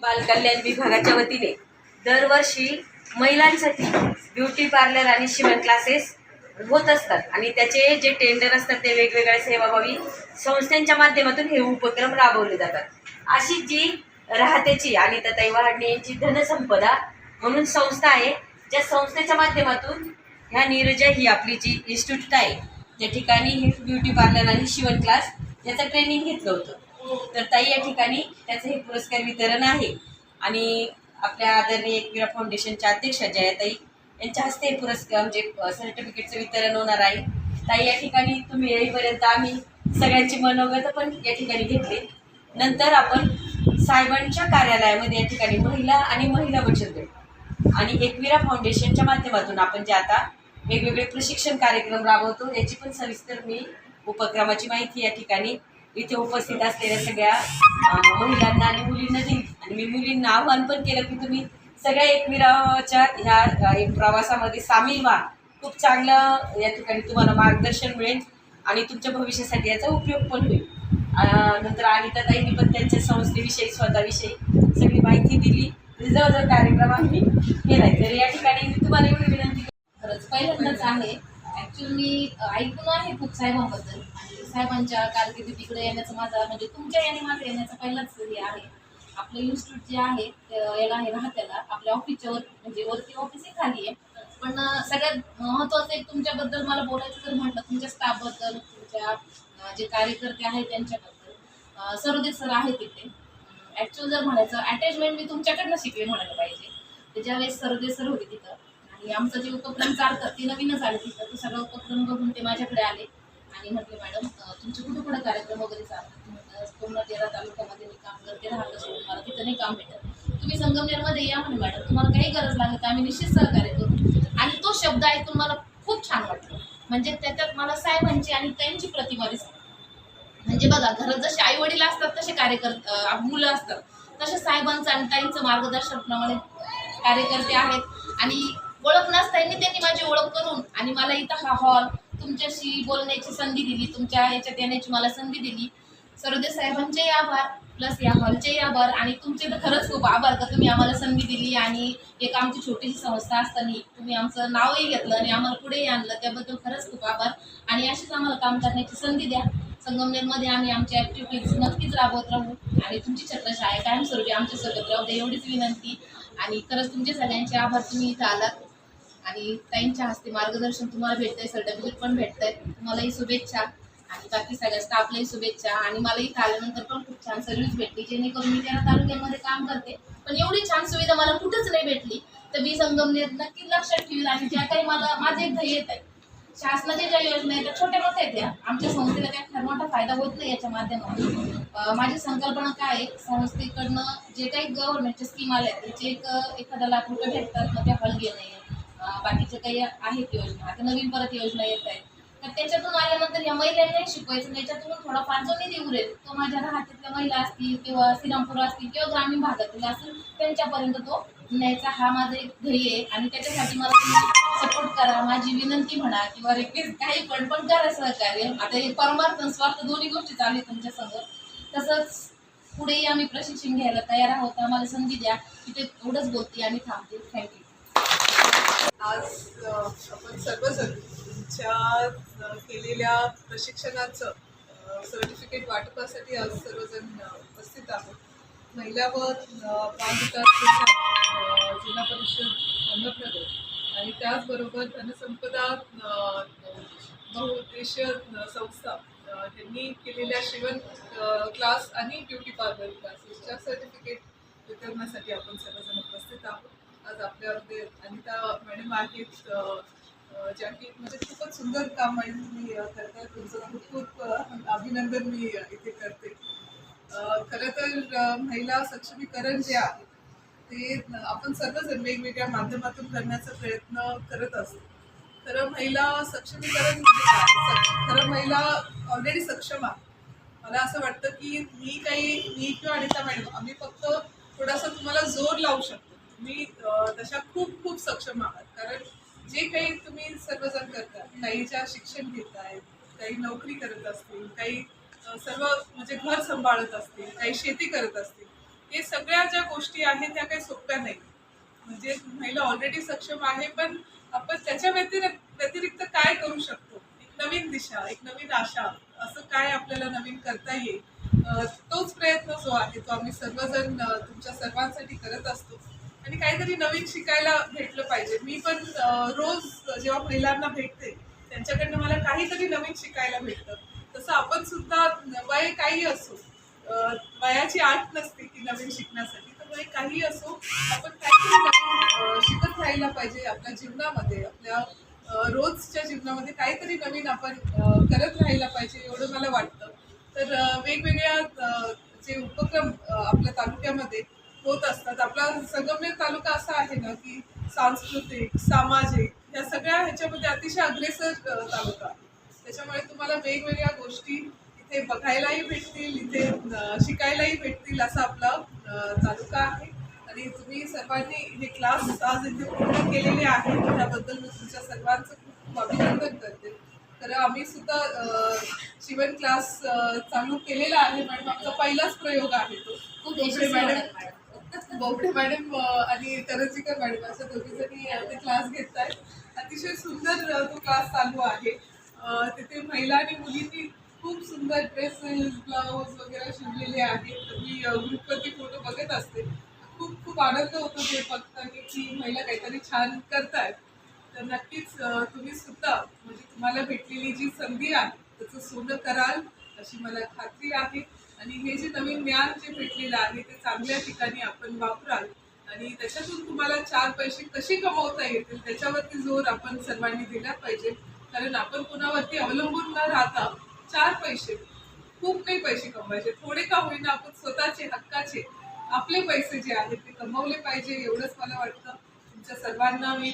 बालकल्याण विभागाच्या वतीने दरवर्षी महिलांसाठी ब्युटी पार्लर आणि शिवण क्लासेस होत असतात. आणि त्याचे जे टेंडर असतात ते वेगवेगळ्या सेवाभावी संस्थांच्या माध्यमातून हे उपक्रम राबवले जातात. अशी जी राहत्याची आणि तताई वहाडणे यांची धनसंपदा म्हणून संस्था आहे ज्या संस्थेच्या माध्यमातून ह्या नीरजा ही आपली जी इन्स्टिट्यूट आहे त्या ठिकाणी हे ब्युटी पार्लर आणि शिवण क्लास याचं ट्रेनिंग घेतलं होतं. तर ताई या ठिकाणी त्याचं हे पुरस्कार वितरण आहे. आणि आपल्या आदरणीय एकविरा फाउंडेशनच्या अध्यक्षा जयाताई यांच्या हस्ते हे पुरस्कार म्हणजे सर्टिफिकेटचं वितरण होणार आहे. ताई या ठिकाणी तुम्ही येईपर्यंत आम्ही सगळ्यांची मनोगत पण या ठिकाणी घेतली. नंतर आपण साहेबांच्या कार्यालयामध्ये या ठिकाणी महिला आणि महिला बचत गट आणि एकविरा फाउंडेशनच्या माध्यमातून आपण जे आता वेगवेगळे प्रशिक्षण कार्यक्रम राबवतो याची पण सविस्तर मी उपक्रमाची माहिती या ठिकाणी इथे उपस्थित असलेल्या सगळ्या महिलांना आणि मुलींना दिली. आणि मी मुलींना आव्हान पण केलं की तुम्ही सगळ्या एकविराच्या ह्या एक प्रवासामध्ये सामील व्हा. खूप चांगलं या ठिकाणी तुम्हाला मार्गदर्शन मिळेल आणि तुमच्या भविष्यासाठी याचा उपयोग पण होईल. नंतर अनिता ताईंनी पण त्यांच्या संस्थेविषयी स्वतःविषयी सगळी माहिती दिली. जवळजवळ कार्यक्रम आम्ही केलाय. तर या ठिकाणी मी तुम्हाला एवढी विनंती खरंच पहिल्यांदाच आहे ॲक्च्युली मी ऐकून आहे खूप साहेबांबद्दल. आणि साहेबांच्या कारकिर्दी तिकडे येण्याचं माझा म्हणजे तुमच्या याने माझं येण्याचा पहिलाच हे आहे. आपलं इन्स्टिट्यूट जे आहे याला आहे राहत्याला. आपल्या ऑफिसच्या वर म्हणजे वरती ऑफिसही खाली आहे. पण सगळ्यात महत्त्वाचं एक तुमच्याबद्दल मला बोलायचं जर म्हटलं तुमच्या स्टाफबद्दल तुमच्या जे कार्यकर्ते आहेत त्यांच्याबद्दल. अं, सरोदे सर आहेत तिथे. ॲक्च्युअल जर म्हणायचं अटॅचमेंट मी तुमच्याकडनं शिकले म्हणायला पाहिजे. ते ज्यावेळेस सरोदे सर होते तिथं आणि आमचं जे उपक्रम चालतात ते नवीनच आले तिथं. ते सगळं उपक्रम बघून ते माझ्याकडे आले. आणि म्हटले मॅडम तुमचे कुठे कुठे कार्यक्रम वगैरे चालतात? पूर्ण तेरा तालुक्यामध्ये मी काम करते राहत सोडून मला तिथं नाही काम भेटत. तुम्ही संगमनेरमध्ये या म्हणे मॅडम. तुम्हाला काही गरज लागेल तर आम्ही निश्चित सहकार्य करू. आणि तो शब्द ऐकून मला खूप छान वाटलं. म्हणजे त्याच्यात मला साहेबांची आणि त्यांची प्रतिमा दिसते म्हणजे बघा घरात जसे आई वडील असतात तसे कार्यकर्ते मुलं असतात. तसे साहेबांचं आणि ताईंचं मार्गदर्शनाप्रमाणे कार्यकर्ते आहेत. आणि ओळख नसताना त्यांनी माझी ओळख करून आणि मला इथं हा हॉल तुमच्याशी बोलण्याची संधी दिली तुमच्या याच्यात येण्याची मला संधी दिली. सरोदे साहेबांचेही आभार प्लस या हॉलचेही आभार आणि तुमचे तर खरंच खूप आभार का तुम्ही आम्हाला संधी दिली आणि एक आमची छोटीशी संस्था असताना तुम्ही आमचं नावही घेतलं आणि आम्हाला पुढेही आणलं त्याबद्दल खरंच खूप आभार. आणि अशीच आम्हाला काम करण्याची संधी द्या. संगमनेरमध्ये आम्ही आमच्या ॲक्टिव्हिटीज नक्कीच राबवत राहू आणि तुमची छत्रशाळा कायमस्वरूपी आमच्यासोबत राहू दे एवढीच विनंती. आणि खरंच तुमच्या सगळ्यांचे आभार. तुम्ही इथं आलात. आणि ताईंच्या हस्ते मार्गदर्शन तुम्हाला भेटतंय सर्टिफिकेट पण भेटतंय. तुम्हालाही शुभेच्छा. आणि बाकी सगळ्या स्टाफलाही शुभेच्छा. आणि मला इथं आल्यानंतर पण खूप छान सर्व्हिस भेटली जेणेकरून मी त्याला तालुक्यामध्ये काम करते. पण एवढी छान सुविधा मला कुठंच नाही भेटली. तर मी संगमनेर नक्की लक्षात ठेवील आणि ज्या काही मला माझे ध्येय येत आहे शासनाच्या ज्या योजना आहेत त्या छोट्या मोठ्या आहेत त्या. आमच्या संस्थेला काही फार मोठा फायदा होत नाही याच्या माध्यमातून. माझी संकल्पना काय आहे? संस्थेकडनं जे काही गव्हर्नमेंटच्या स्कीम आल्या आहेत त्याचे एक एखादा लाख रुपये भेटतात मग त्या हल घेणे बाकीच्या काही आहेत योजना. आता नवीन परत योजना येत आहेत. तर त्याच्यातून आल्यानंतर या महिलांनाही शिकवायचं. त्याच्यातून थोडाफार जो निधी उरेल तो माझ्या राहत्यातल्या महिला असतील किंवा श्रीरामपूर असतील किंवा ग्रामीण भागातील असून त्यांच्यापर्यंत तो न्यायचा हा माझा एक ध्येय आहे. आणि त्याच्यासाठी मला तुम्ही सपोर्ट करा. माझी विनंती म्हणा किंवा रिक्वेस्ट काही पण पण करा सहकार्य. आता हे परमार्थ स्वार्थ दोन्ही गोष्टी चालू आहेत तुमच्यासमोर. तसंच पुढेही आम्ही प्रशिक्षण घ्यायला तयार आहोत. आम्हाला संधी द्या. तिथे एवढंच बोलते आणि थांबते. थँक्यू आज आपण सर्वजण तुमच्या केलेल्या प्रशिक्षणाचं सर्टिफिकेट वाटपासाठी आज सर्वजण उपस्थित आहोत. महिला व बालविकास जिल्हा परिषद अहमदनगर. आणि त्याचबरोबर धनसंपदा बहुउद्देशीय संस्था त्यांनी केलेल्या शिवण क्लास आणि ब्युटी पार्लर क्लासेसच्या सर्टिफिकेट वितरणासाठी आपण सर्वजण आज आपल्यामध्ये अनिता मॅडम आहेत ज्या की म्हणजे खूपच सुंदर काम आहे तुम्ही करताय तुमचं खूप खूप अभिनंदन मी इथे करते. खर खरं तर महिला सक्षमीकरण जे आहे ते आपण सर्वजण वेगवेगळ्या माध्यमातून करण्याचा प्रयत्न करत असतो. खरं महिला सक्षमीकरण म्हणजे खरं महिला ऑलरेडी सक्षम आहे मला असं वाटतं की मी काही मी किंवा अनिता मॅडम आम्ही फक्त थोडासा तुम्हाला जोर लावू शकतो. तुम्ही तशा खूप खूप सक्षम आहात. कारण जे काही तुम्ही सर्वजण करता काही ज्या शिक्षण घेत आहेत काही नोकरी करत असतील काही सर्व म्हणजे घर सांभाळत असतील काही शेती करत असतील हे सगळ्या ज्या गोष्टी आहेत त्या काही सोप्या नाही म्हणजे महिला ऑलरेडी सक्षम आहे पण आपण त्याच्या व्यतिरिक्त व्यतिरिक्त काय करू शकतो? एक नवीन दिशा एक नवीन आशा असं काय आपल्याला नवीन करता येईल? तोच प्रयत्न जो आहे तो आम्ही सर्वजण तुमच्या सर्वांसाठी करत असतो. आणि काहीतरी नवीन शिकायला भेटलं पाहिजे. मी पण रोज जेव्हा महिलांना भेटते त्यांच्याकडनं मला काहीतरी नवीन शिकायला भेटतं. तसं आपण सुद्धा वय काही असो वयाची आठ नसते की नवीन शिकण्यासाठी तर वय काही असो आपण काहीतरी नवीन शिकत राहायला पाहिजे आपल्या जीवनामध्ये. आपल्या रोजच्या जीवनामध्ये काहीतरी नवीन आपण करत राहायला पाहिजे एवढं मला वाटतं. तर वेगवेगळ्या जे उपक्रम आपल्या तालुक्यामध्ये होत असतात. आपला संगमनेर तालुका असा आहे ना की सांस्कृतिक सामाजिक या सगळ्या ह्याच्यामध्ये अतिशय अग्रेसर तालुका आहे. त्याच्यामुळे तुम्हाला वेगवेगळ्या गोष्टी इथे बघायलाही भेटतील इथे शिकायलाही भेटतील असा आपला तालुका आहे. आणि तुम्ही सर्वांनी हे क्लास आज इथे पूर्ण केलेले आहेत त्याबद्दल मी तुमच्या सर्वांचं खूप अभिनंदन करते. तर आम्ही सुद्धा शिवण क्लास चालू केलेला आहे. मॅडम आमचा पहिलाच प्रयोग आहे तो. खूप मॅडम. बोबडे मॅडम आणि करंजीकर मॅडम अशा दोघी जणी ते क्लास घेत आहेत अतिशय सुंदर तो क्लास चालू आहे. तिथे महिला आणि मुलींनी खूप सुंदर ड्रेसेस ब्लाऊज वगैरे शिवलेले आहेत. मी ग्रुपवरती फोटो बघत असते खूप खूप आनंद होतो ते बघताना की महिला काहीतरी छान करतायत. तर नक्कीच तुम्ही सुद्धा म्हणजे तुम्हाला भेटलेली जी संधी आहे त्याचं सोनं कराल अशी मला खात्री आहे. आणि हे जे नवीन ज्ञान जे भेटलेलं आहे ते चांगल्या ठिकाणी आपण वापराल आणि त्याच्यातून तुम्हाला चार पैसे कसे कमवता येतील त्याच्यावरती जोर आपण सर्वांनी दिला पाहिजे. कारण आपण कोणावरती अवलंबून न राहता चार पैसे खूप काही पैसे कमवायचे. थोडे का होईना आपण स्वतःचे हक्काचे आपले पैसे जे आहेत ते कमवले पाहिजे एवढंच मला वाटतं. तुमच्या सर्वांना मी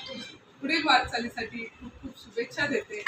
पुढील वाटचालीसाठी खूप खूप शुभेच्छा देते.